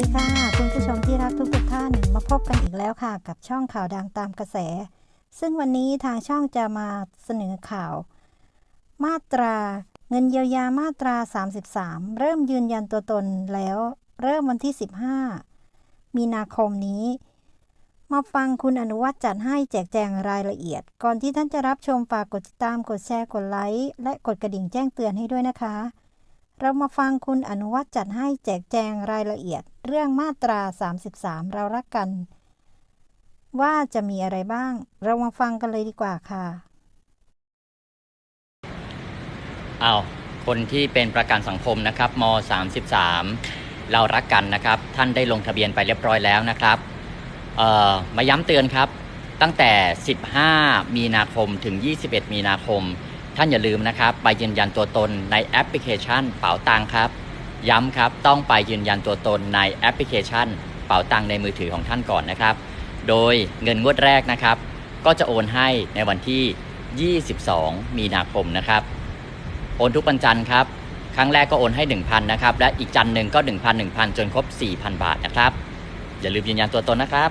ดีค่ะ คุณผู้ชมที่รักทุกทุกท่านมาพบกันอีกแล้วค่ะ กับช่องข่าวดังตามกระแส ซึ่งวันนี้ทางช่องจะมาเสนอข่าว มาตราเงินเยียวยามาตรา 33 เริ่มยืนยันตัวตนแล้ว เริ่มวันที่ 15 มีนาคมนี้ มาฟังคุณอนุวัฒน์จัดให้แจกแจงรายละเอียด ก่อนที่ท่านจะรับชมฝากกดติดตามกดแชร์กดไลค์และกดกระดิ่งแจ้งเตือนให้ด้วยนะคะ เรามาฟังคุณอนุวัฒน์จัดให้แจกแจงรายละเอียด เรื่องมาตรา 33 เรารักกัน ว่าจะมีอะไรบ้าง เรามาฟังกันเลยดีกว่าค่ะเอาคนที่เป็นประกันสังคมนะครับม 33 เรารักกันนะครับ ท่านได้ลงทะเบียนไปเรียบร้อยแล้วนะครับเอ่อมาย้ำเตือนครับ ตั้งแต่ 15 มีนาคมถึง 21 มีนาคม ท่านอย่าลืมนะครับ ไปยืนยันตัวตนในแอปพลิเคชันเป๋าตังครับ ย้ำครับต้องไปยืนยันตัวตนในแอปพลิเคชัน เป๋าตังในมือถือของท่านก่อนนะครับ โดยเงินงวดแรกนะครับ ก็จะโอนให้ในวันที่ 22 มีนาคมนะครับ โอนทุกวันจันทร์ครับ ครั้งแรกก็โอนให้ 1,000 นะครับ และอีกจันทร์หนึ่งก็ 1,000 1,000 จนครบ 4,000 บาทนะครับ อย่าลืมยืนยันตัวตนนะครับ